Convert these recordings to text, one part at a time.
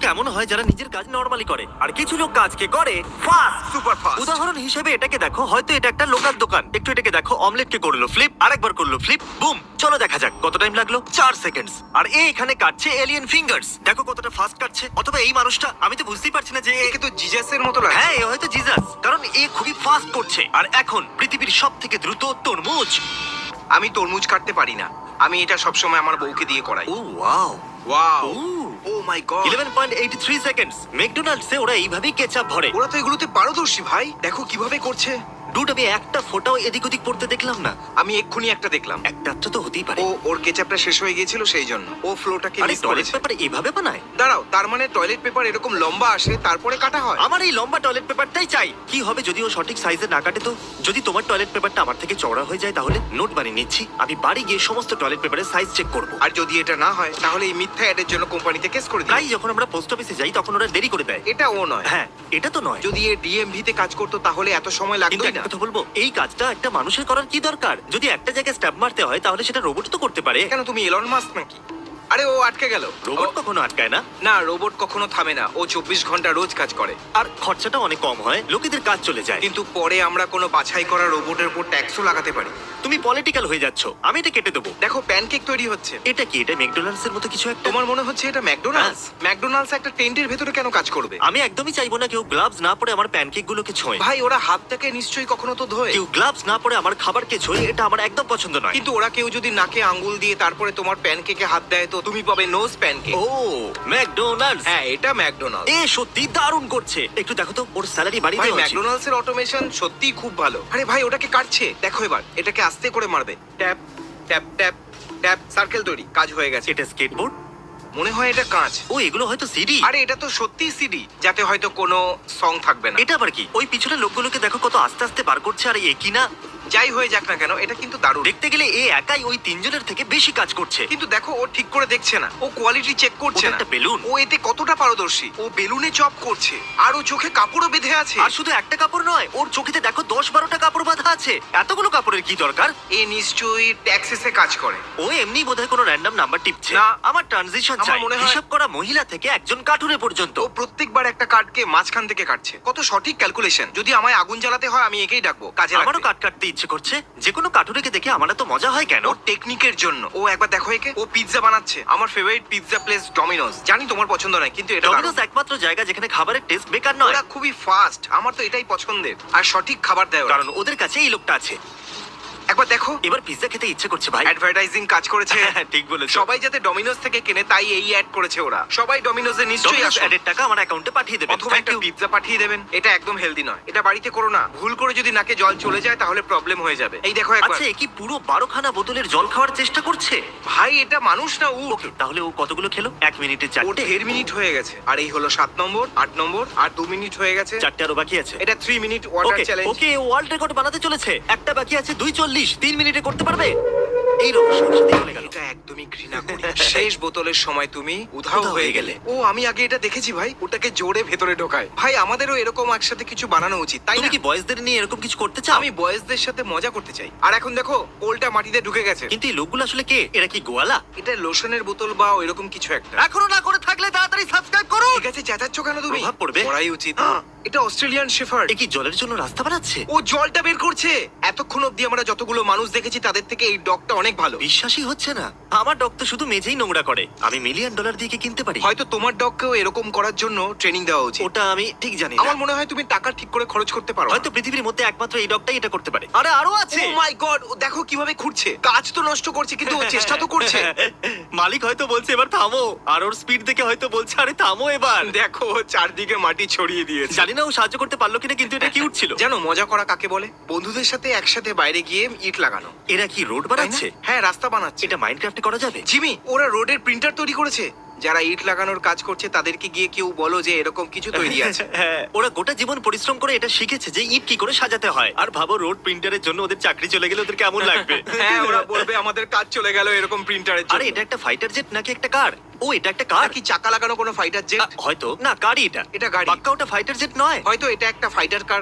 লোক এমন হয় যারা নিজের কাজ নর্মালি করে। আর কিছু লোক কাজকে করে ফাস্ট সুপার ফাস্ট উদাহরণ হিসেবে এটাকে দেখো হয়তো এটা একটা লোকাল দোকান। একটু এটাকে দেখো অমলেট কে করল ফ্লিপ আরেকবার করল ফ্লিপ বুম চলো দেখা যাক কত টাইম লাগল। চার সেকেন্ডস আর এ এখানে কাটছে এলিয়েন ফিঙ্গার্স দেখো কতটা ফাস্ট কাটছে। অথবা এই মানুষটা আমি তো বুঝতেই পারছি না যে এ- একে তো জিজাসের মতো লাগে হ্যাঁ এ হয়তো জিজাস কারণ এ খুবই ফাস্ট করছে। আর এখন পৃথিবীর সব থেকে দ্রুত তরমুজ। আমি তরমুজ কাটতে পারি না। আমি এটা সবসময় আমার বউকে দিয়ে করাই। ও wow wow oh my god eleven point eighty three seconds ম্যাকডোনাল্ডসে ওরা এইভাবেই কেচাপ ভরে। ওরা তো এগুলোতে পারদর্শী ভাই। দেখো কীভাবে করছে। ডুড আমি একটা ফোটাও এদিক ওদিক পড়তে দেখলাম না। আমি এক্ষুনি একটা দেখলাম। একটা তো হতেই পারে। ও ওর কেচাপটা শেষ হয়ে গিয়েছিল সেই জন্য। ও ফ্লোটাকে আরে মিস টয়লেট করেছে পেপার এভাবে বানায়? দাঁড়াও তার মানে টয়লেট পেপার এরকম লম্বা আসে তারপরে কাটা হয়? আমার এই লম্বা টয়লেট পেপারটাই চাই। কি হবে যদি ও সঠিক সাইজে না কাটে তো? যদি তোমার টয়লেট পেপারটা আমার থেকে চওড়া হয়ে যায় তাহলে নোট বানিয়ে নিচ্ছি। আমি বাড়ি গিয়ে সমস্ত টয়লেট পেপারের সাইজ চেক করব। আর যদি এটা না হয় তাহলে এই মিথ্যা অ্যাডের জন্য কোম্পানিতে কেস করে দিই তাই যখন আমরা পোস্ট অফিসে যাই তখন ওরা দেরি করে দেয়। এটা ও নয়। হ্যাঁ এটা তো নয়। যদি এ ডিএমভি তে কাজ করতো তাহলে এত সময় কিন্তু একটা না কথা বলব এই কাজটা একটা মানুষের করার কি দরকার? যদি একটা জায়গায় স্ট্যাপ মারতে হয় তাহলে সেটা রোবট তো করতে পারে। কেন তুমি এলন মাস্ক নাকি? আরে ও আটকে গেল। রোবট কখনো আটকায় না? না রোবট কখনো থামে না। ও চব্বিশ ঘণ্টা রোজ কাজ করে। আর খরচাটা অনেক কম হয় লোকেদের কাজ চলে যায়। কিন্তু পরে আমরা কোনো বাছাই করা রোবটের উপর ট্যাক্সও লাগাতে পারি। তুমি পলিটিক্যাল হয়ে যাচ্ছ। আমি এটা কেটে দেবো। দেখো প্যানকেক তৈরি হচ্ছে। এটা কি? এটা ম্যাকডোনাল্ডস এর মতো কিছু একটা? তোমার মনে হচ্ছে এটা ম্যাকডোনাল্ডস ম্যাকডোনাল্ডস একটা টেন্টের ভেতরে কেন কাজ করবে? আমি একদমই চাইব না কেউ গ্লাভস না পরে আমার প্যানকেক গুলোকে ছোঁয়। ভাই ওরা হাতটাকে নিশ্চয়ই কখনো তো ধোয়। কেউ গ্লাভস না পরে আমার খাবারকে ছোঁয় এটা আমার একদম পছন্দ নয়। কিন্তু ওরা কেউ যদি নাকে আঙ্গুল দিয়ে তারপরে তোমার প্যানকেকে হাত দেয় তো তুমি পাবে নোজ প্যানকেক ও ম্যাকডোনাল্ডস হ্যাঁ এটা ম্যাকডোনাল্ডস এ সত্যি দারুণ করছে। একটু দেখো তো ওর স্যালারি বাড়িয়ে ভাই দেওয়া উচিত। ম্যাকডোনাল্ডস এর অটোমেশন সত্যিই খুব ভালো। আরে ভাই ওটাকে কাটছে। দেখো এবার এটাকে আস্তে করে মারবে। Tap tap tap tap circle তৈরি। কাজ হয়ে গেছে। এটা স্কেটবোর্ড মনে হয় এটা কাঁচ। ও এগুলো হয়তো সিডি। আরে এটা তো সত্যি সিডি যাতে হয়তো কোনো সং থাকবে না। এটা আবার কি? ওই পিছনের লোকগুলোকে দেখো কত আস্তে আস্তে বার করছে আর এ কি না? যাই হয়ে যাক না কেন এটা কিন্তু দারুণ। দেখতে গেলে এ একাই ওই তিনজনের থেকে বেশি কাজ করছে। কিন্তু দেখো ও ঠিক করে দেখছে না। ও কোয়ালিটি চেক করছে ওটা না। একটা বেলুন। ও এতে কতটা পারদর্শী? ও বেলুনে চপ করছে। আর ও চোখে কাপড়ও বেঁধে আছে। আর শুধু একটা কাপড় নয় ওর চোখেতে দেখো দশ বারোটা কাপড় বাঁধা আছে। এতগুলো কাপড়ের কি দরকার? এ নিশ্চয়ই ট্যাক্সিসে কাজ করে। ও এমনি বোধহয় কোনো র্যান্ডম নাম্বার টিপছে। না। আমার ট্রানজিশন আমার চাই। মনে হয়- হিসাব করা মহিলা থেকে একজন কাঠুরে পর্যন্ত। ও প্রত্যেকবার একটা কার্ডকে মাঝখান থেকে কাটছে। কত সঠিক ক্যালকুলেশন যদি আমায় আগুন জ্বালাতে হয় আমি একেই ডাকবো। কাজে আমারও লাগবে। কাট কাটতে ইচ্ছে করছে যে কোনো কাটুরিকে দেখে আমার তো মজা হয় কেন? ওর টেকনিকের জন্য। ও একবার দেখো একে। ও পিৎজা বানাচ্ছে। আমার ফেভারিট পিৎজা প্লেস ডমিনোস জানি তোমার পছন্দ নয় কিন্তু এটা ডমিনোস একমাত্র জায়গা যেখানে খাবারের টেস্ট বেকার নয়। ওরা খুবই ফাস্ট আমার তো এটাই পছন্দের। আর সঠিক খাবার দেয় কারণ ওদের কাছে এই লোকটা আছে। একবার দেখো। এবার পিৎজা খেতে ইচ্ছে করছে ভাই। অ্যাডভার্টাইজিং কাজ করেছে। হ্যাঁ, ঠিক বলেছ। সবাই যাতে ডমিনোস থেকে কেনে তাই এই অ্যাড করেছে ওরা। সবাই ডমিনোসে নিশ্চয়ই ডমিনোস আসুন। অ্যাডের টাকা আমার অ্যাকাউন্টে পাঠিয়ে দেবেন অথবা Thank একটা you. পিৎজা পাঠিয়ে দেবেন। এটা একদম হেলদি নয়। এটা বাড়িতে করো না। ভুল করে যদি নাকে জল চলে যায় তাহলে প্রবলেম হয়ে যাবে। এই দেখো একবার। আচ্ছা এ কি পুরো বারোখানা বোতলের জল খাওয়ার চেষ্টা করছে? ভাই এটা মানুষ না ওকে তাহলে ও কতগুলো খেলো? এক মিনিটে ওর চারটে। দেড় মিনিট হয়ে গেছে। আর এই হলো সাত নম্বর আট নম্বর আর দু মিনিট হয়ে গেছে। চারটে আরও বাকি আছে। এটা three minute water okay challenge okay world record বানাতে চলেছে। একটা বাকি আছে দুই তিন মিনিটে করতে পারবে? এই রকম সাথে চলে গেল। এটা একদমই ঘৃণা করি। শেষ বোতলের সময় তুমি উধাও হয়ে গেলে। ও আমি আগে এটা দেখেছি ভাই ওটাকে জোরে ভেতরে ঢোকায়। ভাই আমাদেরও এরকম একসাথে কিছু বানানো উচিত তাই তুমি না? কি বয়েজদের নিয়ে এরকম কিছু করতে চাও? আমি বয়েজদের সাথে মজা করতে চাই। আর এখন দেখো ওলটা মাটিতে ঢুকে গেছে। কিন্তু এই লোকগুলো আসলে কে? এরা কি গোয়ালা? এটা লোশনের বোতল বা এরকম কিছু একটা। এখনও না থাকলে তাড়াতাড়ি সাবস্ক্রাইব করো ঠিক আছে চেঁচাচ্ছ কেন তুমি? প্রভাব পড়বে। করাই উচিত। এটা অস্ট্রেলিয়ান শেফার্ড। এ কি জলের জন্য রাস্তা বানাচ্ছে? ও জলটা বের করছে। এতক্ষণ অব্দি আমরা যতগুলো মানুষ দেখেছি তাদের থেকে এই ডগটা অনেক ভালো। বিশ্বাসই হচ্ছে না। আমার ডগ তো শুধু মেঝেই নোংরা করে। আমি মিলিয়ন ডলার দিয়ে কি কিনতে পারি? হয়তো তোমার ডগকেও এরকম করার জন্য ট্রেনিং দেওয়া উচিত। ওটা আমি ঠিক জানি না। আমার মনে হয় তুমি টাকা ঠিক করে খরচ করতে পারো হয়তো পৃথিবীর মধ্যে একমাত্র এই ডগটাই এটা করতে পারে। আরে আরও আছে! ও মাই গড ও দেখো কীভাবে খুঁড়ছে। কাজ তো নষ্ট করছে কিন্তু ও চেষ্টা তো করছে। মালিক হয়তো বলছে এবার থামো আর ওর স্পিড দেখে হয়তো বলছে আরে থামো এবার। দেখো চারদিকে মাটি ছড়িয়ে দিয়েছে। জানি না ও সাহায্য করতে পারল কিনা কিন্তু এটা কিউট ছিল। জানো মজা করা কাকে বলে? বন্ধুদের সাথে একসাথে বাইরে গিয়ে ইট লাগানো। এরা কি রোড তাই না? বানাচ্ছে? হ্যাঁ রাস্তা বানাচ্ছে। এটা মাইনক্রাফটে করা যাবে? জিমি ওরা রোডের প্রিন্টার তৈরি করেছে। যারা ইট লাগানোর কাজ করছে তাদেরকে গিয়ে কেউ বলো যে এরকম কিছু তৈরি আছে। হ্যাঁ ওরা গোটা জীবন পরিশ্রম করে এটা শিখেছে যে ইট কি করে সাজাতে হয়। আর ভাবো রোড প্রিন্টারের জন্য ওদের চাকরি চলে গেলে ওদের কেমন লাগবে? হ্যাঁ ওরা বলবে আমাদের কাজ চলে গেল এরকম প্রিন্টারের আরে এটা একটা ফাইটার জেট নাকি একটা কার ও এটা একটা কার কি চাকা লাগানো কোনো ফাইটার জেট আ, হয়তো। না গাড়ি এটা। এটা গাড়ি। পাক্কা ওটা ফাইটার জেট নয়। হয়তো এটা একটা ফাইটার কার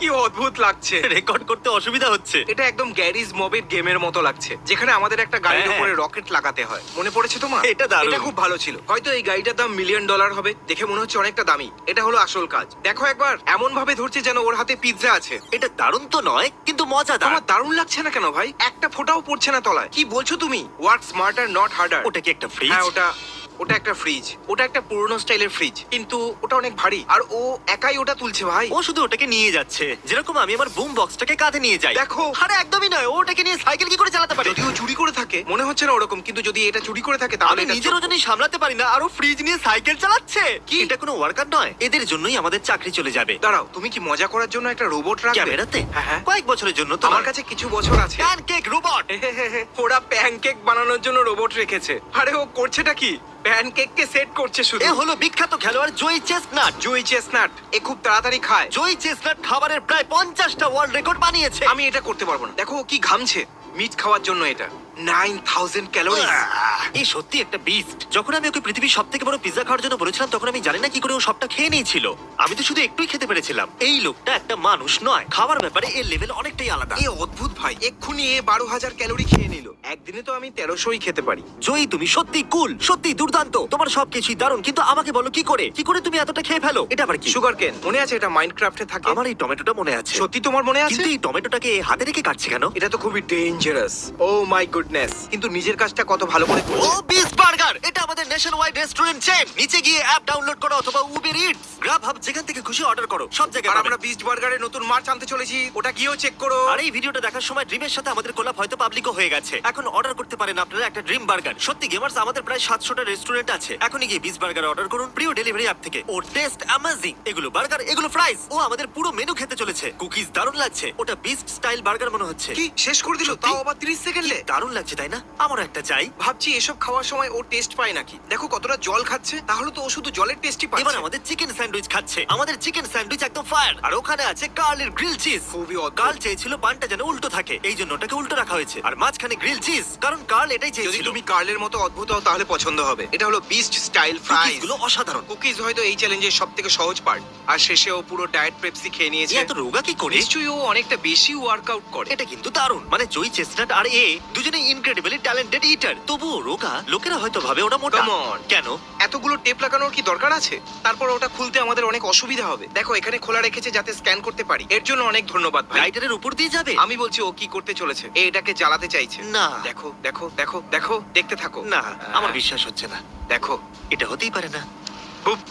কি অদ্ভুত লাগছে। রেকর্ড করতে অসুবিধা হচ্ছে। এটা একদম গ্যারিজ মবের গেমের মতো লাগছে যেখানে আমাদের একটা গাড়ির হ্যাঁ। উপরে রকেট লাগাতে হয়। মনে পড়েছে তোমার? এটা দারুণ। এটা খুব ভালো ছিল। ছিল। হয়তো এই গাড়িটার দাম মিলিয়ন ডলার হবে। দেখে মনে হচ্ছে অনেকটা দামি। এটা হলো আসল কাজ। দেখো একবার এমন ভাবে ধরছে যেন ওর হাতে পিৎজা আছে। এটা দারুণ তো নয় কিন্তু মজা আমার দারুণ লাগছে না কেন ভাই? একটা ফোটাও পড়ছে না তলায়। কি বলছো তুমি? ওয়ার্ক স্মার্টার নট হার্ডার ওটা কি একটা ফ্রি হ্যাঁ ওটা ওটা একটা ফ্রিজ ওটা একটা পুরনো স্টাইলের ফ্রিজ কিন্তু ওটা অনেক ভারী। আর ও একাই ওটা তুলছে ভাই। ও শুধু ওটাকে নিয়ে যাচ্ছে। যেরকম আমি আমার বুম বক্সটাকে কাঁধে নিয়ে যাই। দেখো। আরে একদমই নয় ও ওটাকে নিয়ে সাইকেল কি করে চালাতে পারে? যদিও চুরি করে থাকে মনে হচ্ছে না ওরকম কিন্তু যদি এটা চুরি করে থাকে আমি তাহলে এটা নিজের ওজনই সামলাতে পারি না আর ও ফ্রিজ নিয়ে সাইকেল চালাচ্ছে। কি? এটা কোনো ওয়ার্কার নয় এদের জন্যই আমাদের চাকরি চলে যাবে। দাঁড়াও তুমি কি মজা করার জন্য একটা রোবট রাখবে? ক্যামেরাতে? হ্যাঁ হ্যাঁ। কয়েক বছরের জন্য তো আমার কাছে কিছু বছর আছে। প্যানকেক রোবট ওরা প্যানকেক বানানোর জন্য রোবট রেখেছে। আরে ও করছেটা কি? প্যানকেককে সেট করছে শুধু। এ হলো বিখ্যাত খেলোয়াড় জয় চেসনাট। জুই চেসনাট। এ খুব তাড়াতাড়ি খায়। জয় চেসনাট খাবারের প্রায় পঞ্চাশটা ওয়ার্ল্ড রেকর্ড বানিয়েছে। আমি এটা করতে পারব না। দেখো ও কি ঘামছে। মিট খাওয়ার জন্য এটা। নাইন থাউজেন্ড ক্যালোরি এই সত্যি একটা বিস্ট যখন আমি ওকে পৃথিবীর সব থেকে বড় পিজ্জা খাওয়ার জন্য বলেছিলাম তখন আমি জানি না কি করে ও সবটা খেয়ে নিয়েছিল। আমি তো শুধু একটুই খেতে পেরেছিলাম। এই লোকটা একটা মানুষ নয়। খাবার ব্যাপারে এর লেভেল অনেকটাই আলাদা। এ অদ্ভুত ভাই এক্ষুনি এ বারো হাজার ক্যালোরি খেয়ে নিল। একদিনে তো আমি তেরোশোই খেতে পারি। জয়ী তুমি সত্যি কুল সত্যি দুর্দান্ত। তোমার সবকিছুই দারুণ কিন্তু আমাকে বলো কি করে? কি করে তুমি এতটা খেয়ে ফেলো? এটা আবার কি? সুগার কেন মনে আছে এটা মাইনক্রাফটে থাকে? আমার এই টমেটোটা মনে আছে। সত্যি তোমার মনে আছে? কিন্তু এই টমেটোটাকে হাতে রেখে কাটছে কেন? এটা তো খুবই ডেঞ্জারাস ও মাই গুডনেস কিন্তু নিজের কাজটা কত ভালো করে ও করছে। বিস বার্গার এটা আমাদের নেশন ওয়াইড রেস্টুরেন্ট চেন নিচে গিয়ে অ্যাপ ডাউনলোড করো অথবা উবের ইটস গ্রাব হাব যেখান থেকে খুশি অর্ডার করো। সব জায়গায় আর। আমরা বিস্ট বার্গারের নতুন মার্চ আনতে চলেছি। ওটা গিয়েও চেক করো। আর এই ভিডিওটা দেখার সময় ড্রিমের সাথে আমাদের কোলাপ হয়তো পাবলিকও হয়ে গেছে। এখন অর্ডার করতে পারেন আপনারা একটা ড্রিম বার্গার সত্যি গেমার্স আমাদের প্রায় সাতশোটা রেস্টুরেন্ট আছে। এখনই গিয়ে বিস বার্গার অর্ডার করুন প্রিয় ডেলিভারি অ্যাপ থেকে। ওর টেস্ট অ্যামাজিং এগুলো বার্গার এগুলো ফ্রাইস ও আমাদের পুরো মেনু খেতে চলেছে। কুকিজ দারুণ লাগছে। ওটা বিস্ট স্টাইল বার্গার মনে হচ্ছে। কি? শেষ করে দিল? সত্যি? তাও আবার 30 সেকেন্ডে দারুণ লাগছে তাই না? আমারও একটা চাই। ভাবছি এসব খাওয়ার সময় ও টেস্ট পায় নাকি? দেখো কতটা জল খাচ্ছে তাহলে তো ও শুধু জলের টেস্টই এবার আমাদের চিকেন স্যান্ডউইচ খাচ্ছে। আমাদের চিকেন স্যান্ডউইচ একদম ফায়ার আর ওখানে আছে কার্লের গ্রিল চিজ খুবই অদ্ভুত। কার্ল চেয়েছিল পানটা যেন উল্টো থাকে। এই জন্য ওটাকে উল্টো রাখা হয়েছে। আর মাঝখানে গ্রিল চিজ কারণ কার্ল এটাই যদি চেয়েছিল। তুমি কার্লের মতো অদ্ভুত হও তাহলে পছন্দ হবে। এটা হলো বিস্ট স্টাইল ফ্রাইসগুলো অসাধারণ। কুকিজ হয়তো এই চ্যালেঞ্জের সব থেকে সহজ পার্ট আর শেষে ও পুরো ডায়েট পেপসি খেয়ে এ নিয়েছে। এত রোগা কি করে? নিশ্চয়ই ও অনেকটা বেশি ওয়ার্কআউট করে। এটা কিন্তু দারুণ। মানে জয়ী চেস্টনাট আর এ দুজনেই ইনক্রেডিবলি ট্যালেন্টেড ইটার তবুও রোগা লোকেরা হয়তো ভাবে ওরা মোটা। Come on. কেন? এতগুলো টেপ লাগানোর কি দরকার আছে? তারপর ওটা খুলতে আমাদের অনেক অসুবিধা হবে। দেখো এখানে খোলা রেখেছে যাতে স্ক্যান করতে পারি। এর জন্য অনেক ধন্যবাদ ভাই। লাইটারের উপর দিয়ে যাবে? আমি বলছি ও কি করতে চলেছে। এ এটাকে জ্বালাতে চাইছে। না। দেখো দেখো দেখো দেখো দেখতে থাকো। না আমার বিশ্বাস হচ্ছে না। দেখো। এটা হতেই পারে না।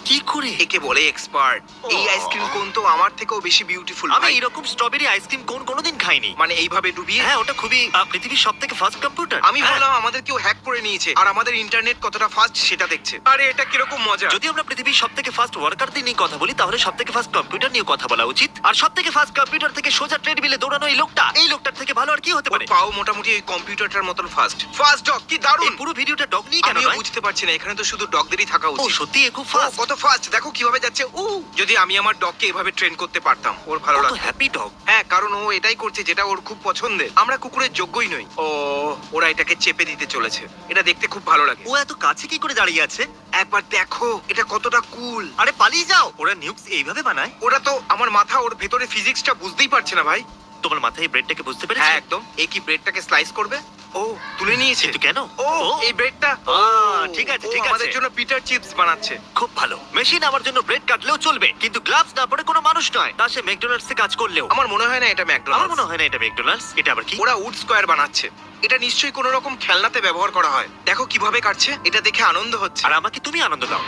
কি করে? একে বলে এক্সপার্ট এই আইসক্রিম কোন তো আমার থেকেও বেশি বিউটিফুল আমি এরকম স্ট্রবেরি আইসক্রিম কোন কোনোদিন খাইনি। মানে এইভাবে ডুবিয়ে? হ্যাঁ ওটা খুবই আহ, পৃথিবীর সব থেকে ফাস্ট কম্পিউটার আমি ভাবলাম আমাদের কেউ হ্যাক করে নিয়েছে আর আমাদের ইন্টারনেট কতটা ফাস্ট সেটা দেখছে। আরে এটা কীরকম মজা? যদি আমরা পৃথিবীর সব থেকে ফাস্ট ওয়ার্কারদের নিয়ে কথা বলি তাহলে সব থেকে ফাস্ট কম্পিউটার নিয়ে কথা বলা উচিত। আর সব থেকে ফাস্ট কম্পিউটার থেকে সোজা ট্রেডমিলে দৌড়ানো এই লোকটা এই লোকটার থেকে ভালো আর কি হতে ওর পারে? পাও মোটামুটি ওই কম্পিউটারটার মতন ফাস্ট ফাস্ট ডগ কি এই পুরো ভিডিওটা ডগ নিয়ে কেন আমিও নয়? বুঝতে পারছি না এখানে তো শুধু ডগদেরই থাকা ও উচিত। সত্যি এ খুব ফাস্ট কত ফাস্ট। দেখো কীভাবে যাচ্ছে। ও যদি আমি আমার ডগকে এভাবে ট্রেন করতে পারতাম ওর ভালো লাগতো। হ্যাপি ডগ হ্যাঁ কারণ ও এটাই করছে যেটা ওর খুব পছন্দের। আমরা কুকুরের যোগ্যই নই। ও ওরা এটাকে চেপে দিতে চলেছে। এটা দেখতে খুব ভালো লাগে। ও এত কাছে কি করে দাঁড়িয়ে আছে? একবার দেখো এটা কতটা কুল আরে পালিয়ে যাও। ওরা নিউক্স এইভাবে বানায়? ওরা তো আমার মাথা ওর ভেতরে ফিজিক্সটা বুঝতেই পারছে না ভাই। তোমার মাথায় ব্রেডটাকে বুঝতে হ্যাঁ একদম। এই কি ব্রেডটাকে স্লাইস করবে? ও তুলে নিয়েছে। কিন্তু কেন? ও এই ব্রেডটা। ঠিক আছে, ঠিক আছে। আমাদের জন্য পিটার চিপস বানাচ্ছে। খুব ভালো। মেশিন আমার জন্য ব্রেড কাটলেও চলবে কিন্তু গ্লাভস না পরে কোনো মানুষ নয়। তা সে ম্যাকডোনাল্ডসে কাজ করলেও। আমার মনে হয় না এটা আমার ম্যাকডোনাল্ডস মনে হয় না এটা ম্যাকডোনাল্ডস এটা আবার কি? ওরা উড স্কোয়ার বানাচ্ছে। এটা নিশ্চয়ই কোনো রকম খেলনাতে ব্যবহার করা হয়। দেখো কীভাবে কাটছে এটা দেখে আনন্দ হচ্ছে। আর আমাকে তুমি আনন্দ দাও।